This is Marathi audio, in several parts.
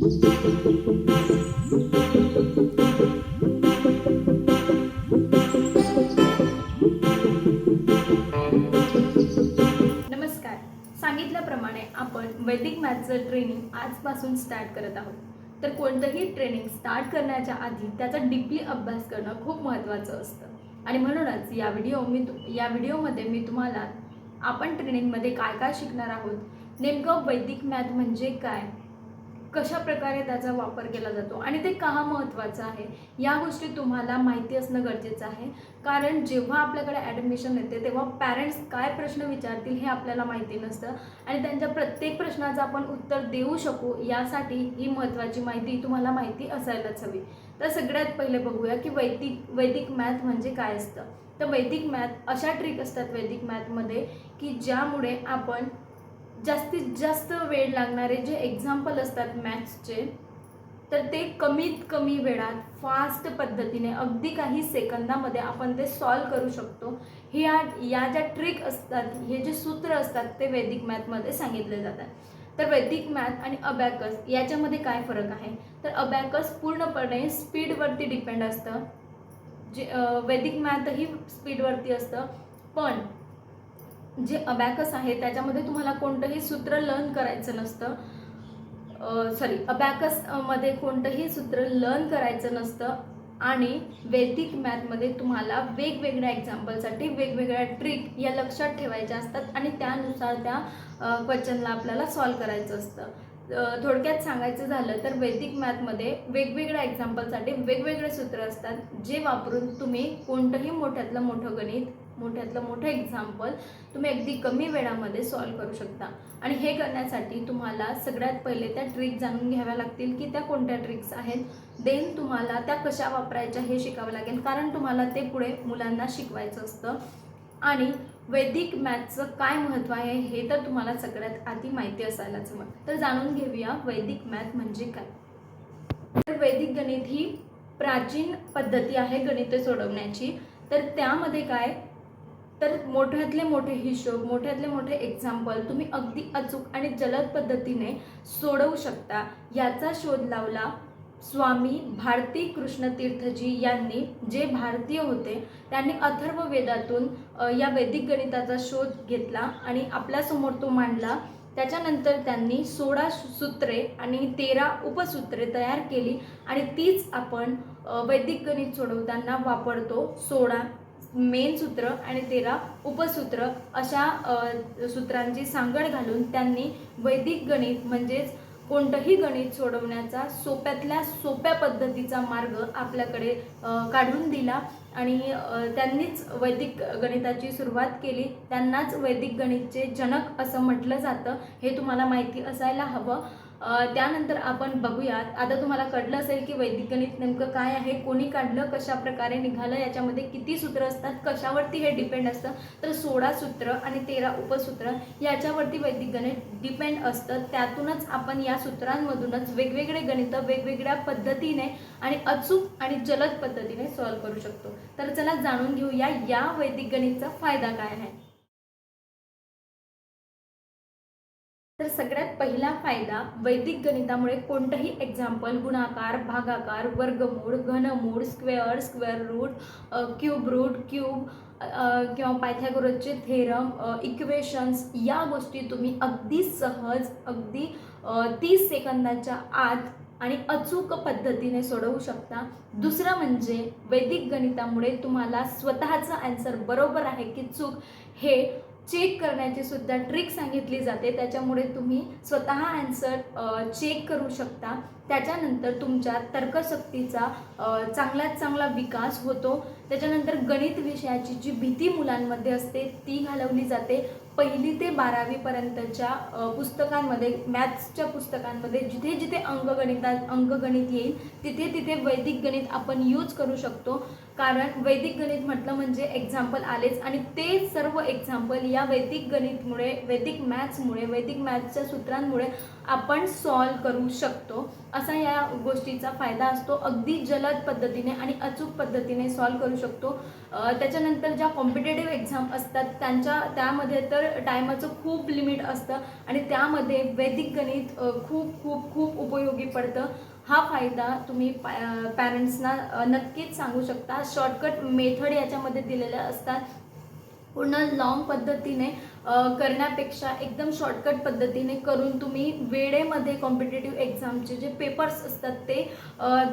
नमस्कार. सांगितल्याप्रमाणे आपण वैदिक मॅथचं ट्रेनिंग आजपासून स्टार्ट करत आहोत. तर कोणतंही ट्रेनिंग स्टार्ट करण्याच्या आधी त्याचा डीपली अभ्यास करणं खूप महत्त्वाचं असतं. आणि म्हणूनच या व्हिडिओ मी तु या व्हिडिओमध्ये मी तुम्हाला आपण ट्रेनिंगमध्ये काय काय शिकणार आहोत नेमकं वैदिक मॅथ म्हणजे काय कशा प्रकारे त्याचा वापर केला जातो आणि ते का महत्त्वाचं आहे या गोष्टी तुम्हाला माहिती असणं गरजेचं आहे. कारण जेव्हा आपल्याकडे ॲडमिशन येते तेव्हा पॅरेंट्स काय प्रश्न विचारतील हे आपल्याला माहिती नसतं. आणि त्यांच्या प्रत्येक प्रश्नाचं आपण उत्तर देऊ शकू यासाठी ही महत्त्वाची माहिती तुम्हाला माहिती असायलाच हवी. तर सगळ्यात पहिले बघूया की वैदिक वैदिक मॅथ म्हणजे काय असतं? तर वैदिक मॅथ अशा ट्रिक असतात वैदिक मॅथमध्ये की ज्यामुळे आपण जास्तीत जास्त वेळ लागणारे जे एक्झाम्पल असतात मॅथ्सचे तर ते कमीत कमी वेळात फास्ट पद्धतीने अगदी काही सेकंदामध्ये आपण ते सॉल्व करू शकतो. हे या या ज्या ट्रिक असतात हे जे सूत्र असतात ते वैदिक मॅथमध्ये सांगितले जातात. तर वैदिक मॅथ आणि अबॅकस याच्यामध्ये काय फरक आहे? तर अबॅकस पूर्णपणे स्पीडवरती डिपेंड असतं. जे वैदिक मॅथही स्पीडवरती असतं. पण जे अबॅकस आहे त्याच्यामध्ये तुम्हाला कोणतंही सूत्र लर्न करायचं नसतं. सॉरी अबॅकसमध्ये कोणतंही सूत्र लर्न करायचं नसतं आणि वैदिक मॅथमध्ये तुम्हाला वेगवेगळ्या एक्झाम्पलसाठी वेगवेगळ्या ट्रिक या लक्षात ठेवायच्या असतात आणि त्यानुसार त्या क्वेश्चनला आपल्याला सॉल्व करायचं असतं. थोडक्यात सांगायचं झालं तर वैदिक मॅथमध्ये वेगवेगळ्या एक्झाम्पलसाठी वेगवेगळे सूत्र असतात जे वापरून तुम्ही कोणतंही मोठ्यातलं मोठं गणित मोठ्यातलं मोठं एक्झाम्पल तुम्ही अगदी कमी वेळामध्ये सॉल्व करू शकता. आणि हे करण्यासाठी तुम्हाला सगळ्यात पहिले त्या ट्रिक जाणून घ्याव्या लागतील की त्या कोणत्या ट्रिक्स आहेत. देन तुम्हाला त्या कशा वापरायच्या हे शिकावं लागेल. कारण तुम्हाला ते पुढे मुलांना शिकवायचं असतं. आणि वैदिक मॅथचं काय महत्त्व आहे हे तर तुम्हाला सगळ्यात आधी माहिती असायलाच हवं. तर जाणून घेऊया वैदिक मॅथ म्हणजे काय. तर वैदिक गणित ही प्राचीन पद्धती आहे गणिते सोडवण्याची. तर त्यामध्ये काय? तर मोठ्यातले मोठे हिशोब मोठ्यातले मोठे एक्झाम्पल तुम्ही अगदी अचूक आणि जलद पद्धतीने सोडवू शकता. याचा शोध लावला स्वामी भारती कृष्णतीर्थजी यांनी जे भारतीय होते त्यांनी अथर्व वेदातून या वैदिक गणिताचा शोध घेतला आणि आपल्यासमोर तो मांडला. त्याच्यानंतर त्यांनी सोळा सूत्रे आणि तेरा उपसूत्रे तयार केली आणि तीच आपण वैदिक गणित सोडवताना वापरतो सोळा. मेन सूत्र आणि तेरा उपसूत्र अशा सूत्रांची सांगड घालून त्यांनी वैदिक गणित म्हणजेच कोणतंही गणित सोडवण्याचा सोप्यातल्या सोप्या पद्धतीचा मार्ग आपल्याकडे काढून दिला आणि त्यांनीच वैदिक गणिताची सुरुवात केली. त्यांनाच वैदिक गणितचे जनक असं म्हटलं जातं. हे तुम्हाला माहिती असायला हवं. त्यानंतर आपण बघूयात. आता तुम्हाला कळलं असेल की वैदिक गणित नेमकं काय आहे कोणी काढलं कशा प्रकारे निघालं याच्यामध्ये किती सूत्र असतात कशावरती हे डिपेंड असतं? तर सोळा सूत्र आणि तेरा उपसूत्र याच्यावरती वैदिक गणित डिपेंड असतं. त्यातूनच आपण या सूत्रांमधूनच वेगवेगळे गणितं वेगवेगळ्या पद्धतीने आणि अचूक आणि जलद पद्धतीने सॉल्व करू शकतो. तर चला जाणून घेऊया या वैदिक गणितचा फायदा काय आहे. तर सगळ्यात पहिला फायदा वैदिक गणितामुळे कोणतंही एक्झाम्पल गुणाकार भागाकार वर्गमूळ घनमूळ square square root cube root cube किंवा पायथॅगोरसचे थेरम इक्वेशन्स या गोष्टी तुम्ही अगदी सहज अगदी तीस सेकंदाच्या आत आणि अचूक पद्धतीने सोडवू शकता. दुसरं म्हणजे वैदिक गणितामुळे तुम्हाला स्वतःचं आन्सर बरोबर आहे की चूक हे चेक करण्याची सुद्धा ट्रिक सांगितली जाते. त्याच्यामुळे तुम्ही स्वतः ॲन्सर चेक करू शकता. त्याच्यानंतर तुमच्या तर्कशक्तीचा चांगल्यात चांगला विकास होतो. त्याच्यानंतर गणित विषयाची जी भीती मुलांमध्ये असते ती घालवली जाते. पहिली ते बारावीपर्यंतच्या पुस्तकांमध्ये मॅथ्सच्या पुस्तकांमध्ये जिथे जिथे अंकगणिता अंकगणित येईल तिथे तिथे वैदिक गणित आपण यूज करू शकतो. कारण वैदिक गणित म्हटलं म्हणजे एक्झाम्पल आलेच आणि ते सर्व एक्झाम्पल या वैदिक गणितमुळे वैदिक मॅथ्समुळे वैदिक मॅथ्सच्या सूत्रांमुळे आपण सॉल्व करू शकतो. असा या गोष्टीचा फायदा असतो. अगदी जलद पद्धतीने आणि अचूक पद्धतीने सॉल्व करू शकतो. त्याच्यानंतर ज्या कॉम्पिटेटिव्ह एक्झाम असतात त्यांच्या त्यामध्ये तर टायमाचं खूप लिमिट असतं आणि त्यामध्ये वैदिक गणित खूप खूप खूप उपयोगी पडतं. हा फायदा तुम्ही पॅ पॅरेंट्सना नक्कीच सांगू शकता. शॉर्टकट मेथड याच्यामध्ये दिलेल्या असतात. पूर्ण लॉंग पद्धतीने करण्यापेक्षा एकदम शॉर्टकट पद्धतीने करून तुम्ही वेळेमध्ये कॉम्पिटेटिव्ह एक्झामचे जे पेपर्स असतात ते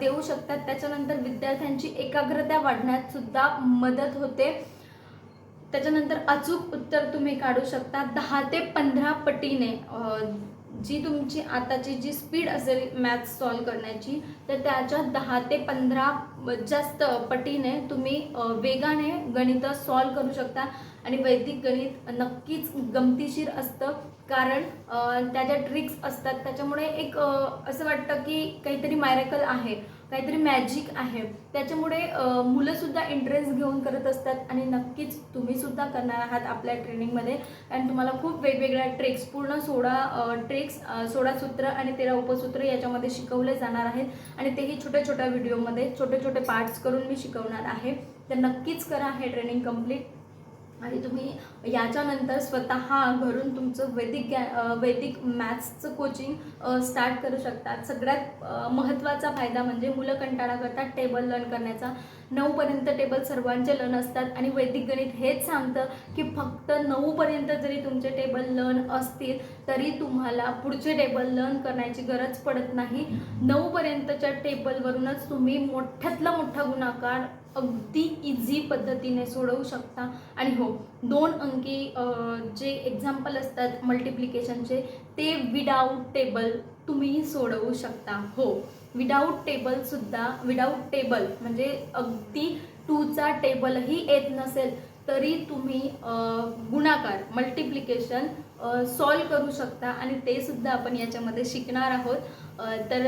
देऊ शकतात त्याच्यानंतर विद्यार्थ्यांची एकाग्रता वाढण्यात सुद्धा मदत होते. त्याच्यानंतर अचूक उत्तर तुम्ही काढू शकता. दहा ते पंधरा पटीने जी तुमची आताची जी स्पीड असेल मॅथ्स सॉल्व करण्याची तर त्याच्या दहा ते पंधरा जास्त पटीने तुम्ही वेगाने गणित सॉल्व करू शकता. आणि वैदिक गणित नक्कीच गमतीशीर असतं. कारण त्याच्या ट्रिक्स असतात त्याच्यामुळे एक असं वाटतं की काहीतरी मायरेकल आहे. काहीतरी मॅजिक आहे. त्याच्यामुळे मुलंसुद्धा इंटरेस्ट घेऊन करत असतात आणि नक्कीच तुम्हीसुद्धा करणार आहात आपल्या ट्रेनिंगमध्ये आणि तुम्हाला खूप वेगवेगळ्या ट्रेक्स पूर्ण सोळा ट्रेक्स सोळा सूत्र आणि तेरा उपसूत्र याच्यामध्ये शिकवले जाणार आहेत. आणि तेही छोट्या छोट्या व्हिडिओमध्ये छोटे छोटे पार्ट्स करून मी शिकवणार आहे. तर नक्कीच करा हे ट्रेनिंग कंप्लीट आणि तुम्ही याच्यानंतर स्वतः घरून तुमचं वैदिक अ, वैदिक मॅथ्सचं कोचिंग स्टार्ट करू शकतात. सगळ्यात महत्त्वाचा फायदा म्हणजे मुलं कंटाळा करतात टेबल लर्न करण्याचा. नऊपर्यंत टेबल सर्वांचे लर्न असतात आणि वैदिक गणित हेच सांगतं की फक्त नऊपर्यंत जरी तुमचे टेबल लर्न असतील तरी तुम्हाला पुढचे टेबल लर्न करण्याची गरज पडत नाही. नऊपर्यंतच्या टेबलवरूनच तुम्ही मोठ्यातला मोठा गुणाकार अगदी इझी पद्धतीने सोडवू शकता. आणि हो दोन अंकी जे एक्झाम्पल असतात मल्टिप्लिकेशनचे ते विदाऊट टेबल तुम्ही सोडवू शकता. हो विदाऊट टेबलसुद्धा विदाऊट टेबल म्हणजे अगदी टूचा टेबलही येत नसेल तरी तुम्ही गुणाकार मल्टिप्लिकेशन सॉल्व करू शकता आणि ते सुद्धा आपण याच्यामध्ये शिकणार आहोत. तर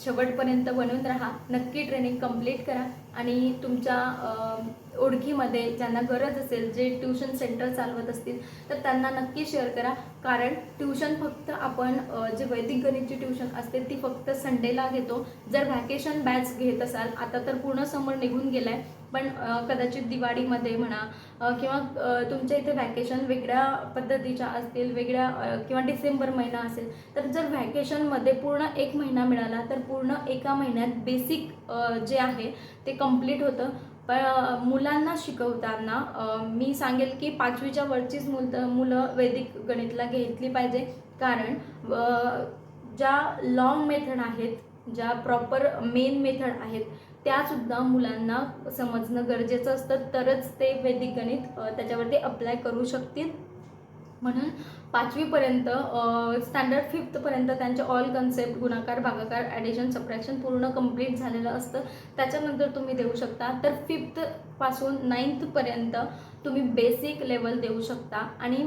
शेवटपर्यंत बनवून राहा. नक्की ट्रेनिंग कंप्लीट करा आणि तुमच्या ओळखीमध्ये ज्यांना गरज असेल जे ट्यूशन सेंटर चालवत असतील तर त्यांना नक्की शेअर करा. कारण ट्यूशन फक्त आपण जे वैदिक गणितची ट्यूशन असते ती फक्त संडेला घेतो. जर व्हॅकेशन बॅच घेत असाल आता तर पूर्ण समर निघून गेला आहे पण कदाचित दिवाळीमध्ये म्हणा किंवा तुमच्या इथे व्हॅकेशन वेगळ्या पद्धतीच्या असतील वेगळ्या किंवा डिसेंबर महिना असेल तर जर व्हॅकेशनमध्ये पूर्ण एक महिना मिळाला तर पूर्ण एका महिन्यात बेसिक जे आहे ते कंप्लीट होतं. पण मुलांना शिकवताना मी सांगेल की पाचवीच्या वरचीच मुल मुलं वैदिक गणितला घेतली पाहिजे. कारण ज्या लॉंग मेथड आहेत ज्या प्रॉपर मेन मेथड आहेत त्यासुद्धा मुलांना समजणं गरजेचं असतं. तरच ते वैदिक गणित त्याच्यावरती अप्लाय करू शकतील. म्हणून पाचवीपर्यंत स्टँडर्ड फिफ्थपर्यंत त्यांचे ऑल कन्सेप्ट गुणाकार भागाकार ॲडिशन सबट्रॅक्शन पूर्ण कंप्लीट झालेलं असतं. त्याच्यानंतर तुम्ही देऊ शकता. तर फिफ्थपासून नाईन्थपर्यंत तुम्ही बेसिक लेवल देऊ शकता. आणि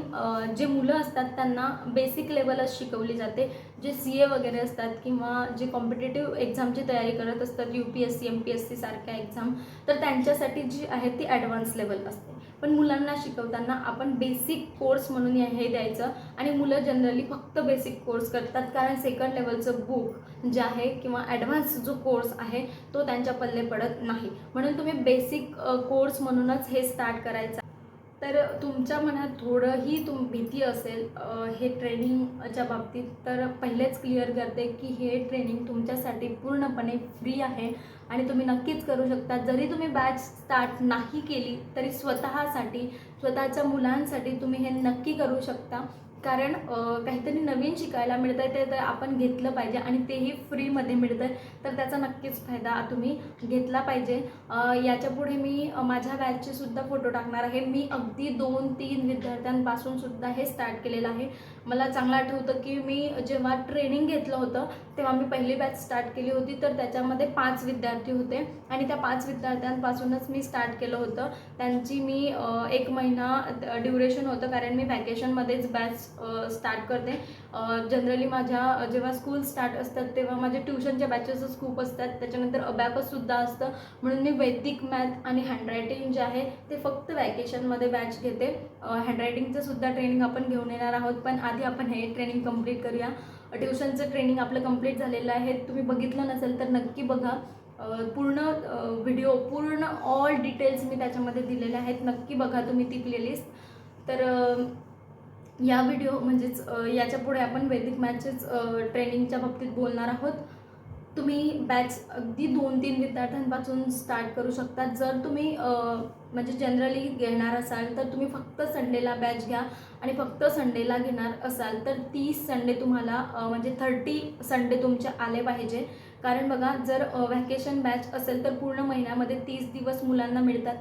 जे मुलं असतात त्यांना बेसिक लेवलच शिकवली जाते. जे सी ए वगैरे असतात किंवा जे कॉम्पिटेटिव्ह एक्झामची तयारी करत असतात U P S C M P S सीसारख्या exam तर त्यांच्यासाठी जी आहे ती ॲडव्हान्स लेवल असते. पण मुलांना शिकवताना आपण बेसिक कोर्स म्हणून हे द्यायचं. आणि मुलं जनरली फक्त बेसिक कोर्स करतात. कारण सेकंड लेवलचं बुक जे आहे किंवा ॲडव्हान्स जो कोर्स आहे तो त्यांच्या पल्ले पडत नाही. म्हणून तुम्ही बेसिक कोर्स म्हणूनच हे स्टार्ट करायचं. तर तुमच्या मनात थोडंही तुम भीती असेल हे ट्रेनिंगच्या बाबतीत तर पहिलेच क्लिअर करते की हे ट्रेनिंग तुमच्यासाठी पूर्णपणे फ्री आहे आणि तुम्ही नक्कीच करू शकता. जरी तुम्ही बॅच स्टार्ट नाही केली तरी स्वतःसाठी स्वतःच्या मुलांसाठी तुम्ही हे नक्की करू शकता. कारण काहीतरी नवीन शिकायला मिळतं आहे ते तर आपण घेतलं पाहिजे आणि तेही फ्रीमध्ये मिळतं आहे तर त्याचा नक्कीच फायदा तुम्ही घेतला पाहिजे. याच्यापुढे याच्यापुढे मी माझ्या बॅचचे सुद्धा फोटो टाकणार आहे. मी अगदी दोन तीन विद्यार्थ्यांपासून सुद्धा हे स्टार्ट केलेलं आहे. मला चांगलं आठवतं की मी जेव्हा ट्रेनिंग घेतलं होतं तेव्हा मी पहिली बॅच स्टार्ट केली होती. तर त्याच्यामध्ये पाच विद्यार्थी होते आणि त्या पाच विद्यार्थ्यांपासूनच मी स्टार्ट केलं होतं. त्यांची मी एक महिना ड्युरेशन होतं कारण मी व्हॅकेशनमध्येच बॅच स्टार्ट करते. जनरली माझ्या जेव्हा स्कूल स्टार्ट असतात तेव्हा माझे ट्युशनच्या बॅचेसच खूप असतात. त्याच्यानंतर अबॅकससुद्धा असतं. म्हणून मी वैदिक मॅथ आणि हँडरायटिंग जे आहे ते फक्त वॅकेशनमध्ये बॅच घेते. हँडरायटिंगचं सुद्धा ट्रेनिंग आपण घेऊन येणार आहोत. पण आधी आपण हे ट्रेनिंग कंप्लीट करूया. ट्युशनचं ट्रेनिंग आपलं कंप्लीट झालेलं आहे. तुम्ही बघितलं नसेल तर नक्की बघा. पूर्ण व्हिडिओ पूर्ण ऑल डिटेल्स मी त्याच्यामध्ये दिलेले आहेत. नक्की बघा तुम्ही ती प्लेलिस्ट तर या व्हिडिओ म्हणजेच याच्यापुढे आपण वैदिक मॅचेस ट्रेनिंगच्या बाबतीत बोलणार आहोत. तुम्ही बॅच अगदी दोन तीन विद्यार्थ्यांपासून स्टार्ट करू शकता जर तुम्ही म्हणजे जनरली घेणार असाल तर तुम्ही फक्त संडेला बॅच घ्या आणि फक्त संडेला घेणार असाल तर तीस संडे तुम्हाला म्हणजे थर्टी संडे तुमचे आले पाहिजे. कारण बघा जर व्हॅकेशन बॅच असेल तर पूर्ण महिन्यामध्ये तीस दिवस मुलांना मिळतात.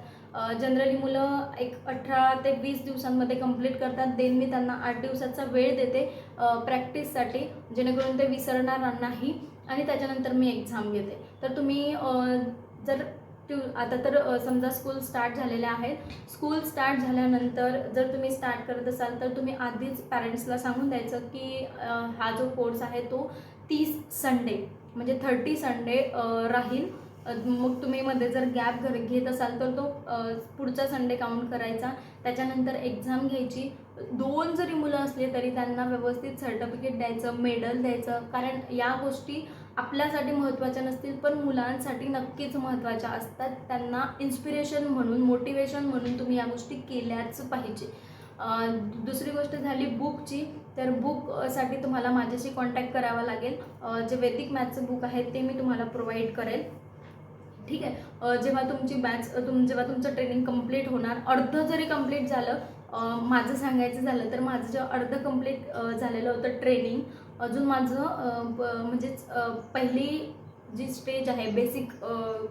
जनरली मुलं एक अठरा ते वीस दिवसांमध्ये कंप्लीट करतात. देन मी त्यांना आठ दिवसाचा वेळ देते प्रॅक्टिससाठी जेणेकरून ते विसरणार नाही आणि त्याच्यानंतर मी एक्झाम घेते. तर तुम्ही जर ट्यू आता तर समजा स्कूल स्टार्ट झालेल्या आहेत. स्कूल स्टार्ट झाल्यानंतर जर तुम्ही स्टार्ट करत असाल तर तुम्ही आधीच पॅरेंट्सला सांगून द्यायचं की हा जो कोर्स आहे तो तीस संडे म्हणजे थर्टी संडे राहील. मग तुम्ही मध्ये जर गॅप घर घेत असाल तर तो पुढचा संडे काउंट करायचा. त्याच्यानंतर एक्झाम घ्यायची. दोन जरी मुलं असले तरी त्यांना व्यवस्थित सर्टिफिकेट द्यायचं मेडल द्यायचं. कारण या गोष्टी आपल्यासाठी महत्त्वाच्या नसतील पण मुलांसाठी नक्कीच महत्त्वाच्या असतात. त्यांना इन्स्पिरेशन म्हणून मोटिवेशन म्हणून तुम्ही या गोष्टी केल्याच पाहिजे. दुसरी गोष्ट झाली बुकची तर बुकसाठी तुम्हाला माझ्याशी कॉन्टॅक्ट करावा लागेल. जे वैदिक मॅथचं बुक आहे ते मी तुम्हाला प्रोव्हाइड करेल. ठीक आहे? जेव्हा तुमची बॅच तुम जेव्हा तुमचं ट्रेनिंग कंप्लीट होणार अर्धं जरी कंप्लीट झालं माझं सांगायचं झालं तर माझं जेव्हा अर्धं कंप्लीट झालेलं होतं ट्रेनिंग अजून माझं म्हणजेच पहिली जी स्टेज आहे बेसिक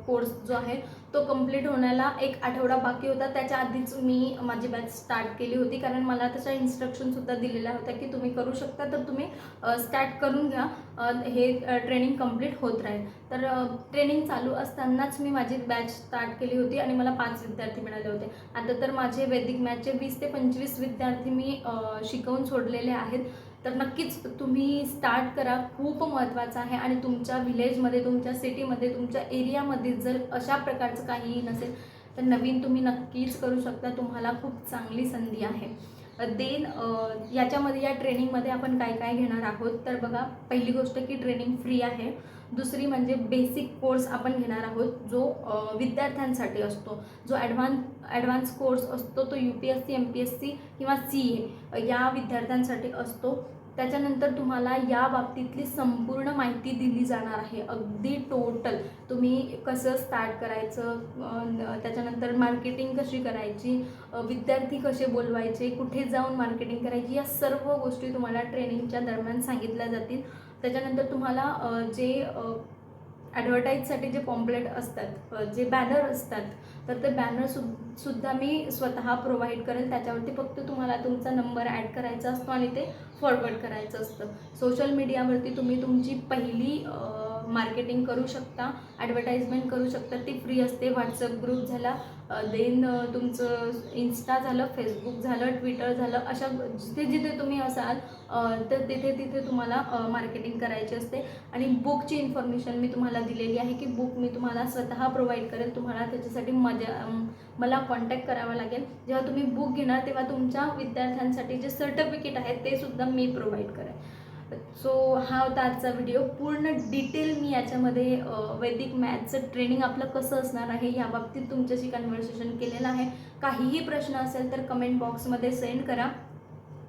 कोर्स जो आहे तो कंप्लीट होण्याला एक आठवडा बाकी होता. त्याच्या आधीच मी माझी बॅच स्टार्ट केली होती. कारण मला त्याच्या इन्स्ट्रक्शनसुद्धा दिलेल्या होत्या की तुम्ही करू शकता तर तुम्ही स्टार्ट करून घ्या. हे ट्रेनिंग कंप्लीट होत राहील. तर ट्रेनिंग चालू असतानाच मी माझी बॅच स्टार्ट केली होती आणि मला पाच विद्यार्थी मिळाले होते. आता तर माझे वैदिक मॅचचे वीस ते पंचवीस विद्यार्थी मी शिकवून सोडलेले आहेत. तर नक्कीच तुम्ही स्टार्ट करा. खूप महत्त्वाचं आहे. आणि तुमच्या विलेजमध्ये तुमच्या सिटीमध्ये तुमच्या एरियामध्ये जर अशा प्रकारचं काहीही नसेल तर नवीन तुम्ही नक्कीच करू शकता. तुम्हाला खूप चांगली संधी आहे. देन याच्यामध्ये या ट्रेनिंगमध्ये आपण काय काय घेणार आहोत? तर बघा पहिली गोष्ट की ट्रेनिंग फ्री आहे. दुसरी म्हणजे बेसिक कोर्स आपण घेणार आहोत जो विद्यार्थ्यांसाठी असतो. जो ॲडव्हान्स ॲडव्हान्स कोर्स असतो तो U P S C M P S C किंवा सी ए या विद्यार्थ्यांसाठी असतो. त्याच्यानंतर तुम्हाला या बाबतीतली संपूर्ण माहिती दिली जाणार आहे. अगदी टोटल तुम्ही कसं स्टार्ट करायचं त्याच्यानंतर मार्केटिंग कशी करायची विद्यार्थी कसे बोलवायचे कुठे जाऊन मार्केटिंग करायची या सर्व गोष्टी तुम्हाला ट्रेनिंगच्या दरम्यान सांगितल्या जातील. त्याच्यानंतर तुम्हाला जे ॲडव्हर्टाईजसाठी जे पॉम्पलेट असतात जे बॅनर असतात तर ते बॅनर सु सुद्धा मी स्वतः प्रोव्हाइड करेल. त्याच्यावरती फक्त तुम्हाला तुमचा नंबर ॲड करायचा असतो आणि ते फॉरवर्ड करायचं असतं. सोशल मीडियावरती तुम्ही तुमची पहिली मार्केटिंग करू शकता ॲडव्हर्टाईजमेंट करू शकता ती फ्री असते. व्हॉट्सअप ग्रुप झाला देन तुमचं इन्स्टा झालं फेसबुक झालं ट्विटर झालं अशा जिथे जिथे तुम्ही असाल तर तिथे तिथे तुम्हाला मार्केटिंग करायची असते. आणि बुकची इन्फॉर्मेशन मी तुम्हाला दिलेली आहे की बुक मी तुम्हाला स्वतः प्रोव्हाइड करेल. तुम्हाला त्याच्यासाठी माझ्या मला कॉन्टॅक्ट करावा लागेल. जेव्हा तुम्ही बुक घेणार तेव्हा तुमच्या विद्यार्थ्यांसाठी जे सर्टिफिकेट आहे ते सुद्धा मी प्रोव्हाइड करेन सो हा होता आजचा व्हिडिओ पूर्ण डिटेल मी याच्यामध्ये वैदिक मॅथ्सचं ट्रेनिंग आपलं कसं असणार आहे या बाबतीत तुमच्याशी कन्व्हर्सेशन केलेलं आहे. काहीही प्रश्न असेल तर कमेंट बॉक्समध्ये सेंड करा.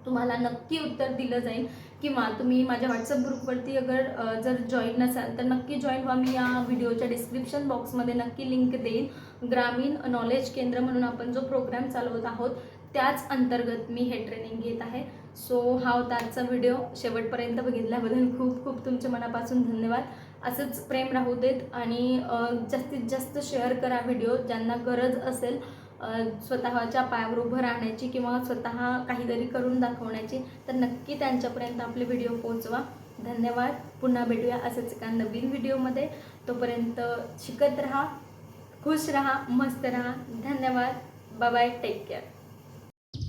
तुम्हाला नक्की उत्तर दिलं जाईल. किंवा तुम्ही माझ्या व्हॉट्सअप ग्रुपवरती अगर जर जॉईन नसाल तर नक्की जॉईन व्हा. मी या व्हिडिओच्या डिस्क्रिप्शन बॉक्समध्ये नक्की लिंक देईन. ग्रामीण नॉलेज केंद्र म्हणून आपण जो प्रोग्राम चालवत आहोत त्याच अंतर्गत मी हे ट्रेनिंग घेत आहे. सो हा होता आजचा व्हिडिओ शेवटपर्यंत बघितल्याबद्दल खूप खूप तुमच्या मनापासून धन्यवाद. असंच प्रेम राहू देत आणि जास्तीत जास्त शेअर करा व्हिडिओ ज्यांना गरज असेल स्वतःच्या पायावर उभं राहण्याची किंवा स्वतः काहीतरी करून दाखवण्याची तर नक्की त्यांच्यापर्यंत आपले व्हिडिओ पोहोचवा. धन्यवाद. पुन्हा भेटूया असंच एका नवीन व्हिडिओमध्ये तोपर्यंत शिकत राहा खुश राहा मस्त राहा. धन्यवाद. Bye take care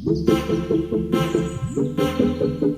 thank you